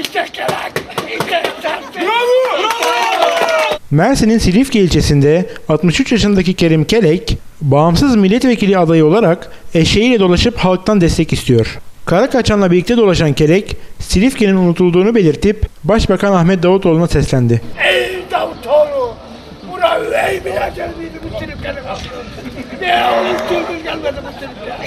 İşte kelek. İşte sensin. Mersin'in Silifke ilçesinde 63 yaşındaki Kerim Kelek, bağımsız milletvekili adayı olarak eşeğiyle dolaşıp halktan destek istiyor. Karakaçan'la birlikte dolaşan Kelek, Silifke'nin unutulduğunu belirtip Başbakan Ahmet Davutoğlu'na seslendi. Buna üvey bile gelmedi bu triplerin Neye unutturdun gelmedi bu tripler?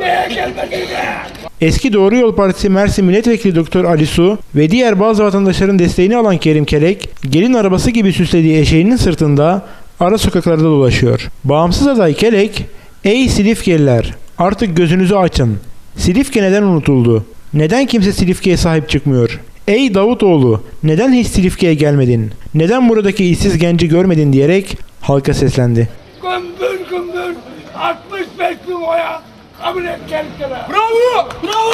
Neye gelmedi ne? Eski Doğru Yol Partisi Mersin Milletvekili Doktor Ali Su ve diğer bazı vatandaşların desteğini alan Kerim Kelek, gelin arabası gibi süslediği eşeğinin sırtında ara sokaklarda dolaşıyor. Bağımsız aday Kelek, Ey Silifkeliler artık gözünüzü açın. Silifke neden unutuldu? Neden kimse Silifke'ye sahip çıkmıyor? Ey Davutoğlu neden hiç Silifke'ye gelmedin? Neden buradaki işsiz genci görmedin diyerek halka seslendi. Gümbür gümbür 65 bin oya kabul et kendine. Bravo! Bravo!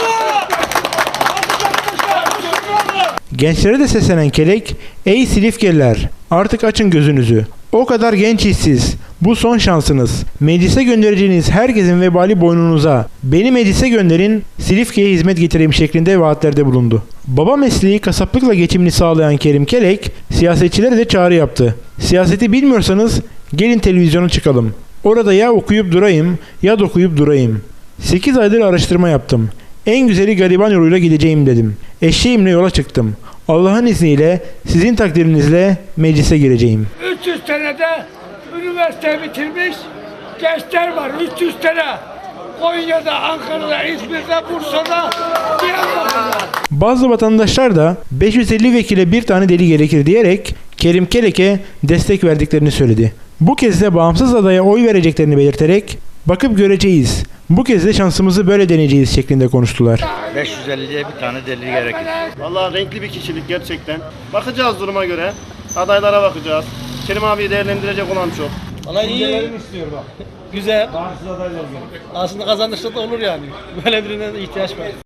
Gençlere de seslenen Kelek, ''Ey Silifkeliler, artık açın gözünüzü. O kadar genç işsiz. Bu son şansınız. Meclise göndereceğiniz herkesin vebali boynunuza. Beni meclise gönderin, Silifke'ye hizmet getireyim.'' şeklinde vaatlerde bulundu. Baba mesleği kasaplıkla geçimini sağlayan Kerim Kelek, siyasetçilere de çağrı yaptı. Siyaseti bilmiyorsanız gelin televizyona çıkalım. Orada ya okuyup durayım ya dokuyup durayım. 8 aydır araştırma yaptım. En güzeli gariban yoluyla gideceğim dedim. Eşeğimle yola çıktım. Allah'ın izniyle sizin takdirinizle meclise gireceğim. 300 senede üniversite bitirmiş gençler var 300 sene. Konya'da, Ankara'da, İzmir'de, Bursa'da, Diyarbakır'da. Bazı vatandaşlar da 550 vekile bir tane deli gerekir diyerek Kerim Kelek'e destek verdiklerini söyledi. Bu kez de bağımsız adaya oy vereceklerini belirterek bakıp göreceğiz. Bu kez de şansımızı böyle deneyeceğiz şeklinde konuştular. 550'ye bir tane deli gerekir. Vallahi renkli bir kişilik gerçekten. Bakacağız duruma göre. Adaylara bakacağız. Kerim abi değerlendirecek olan çok. Valla iyi. Güzel. Aslında kazanırsa da olur yani. Böyle birine de ihtiyaç var.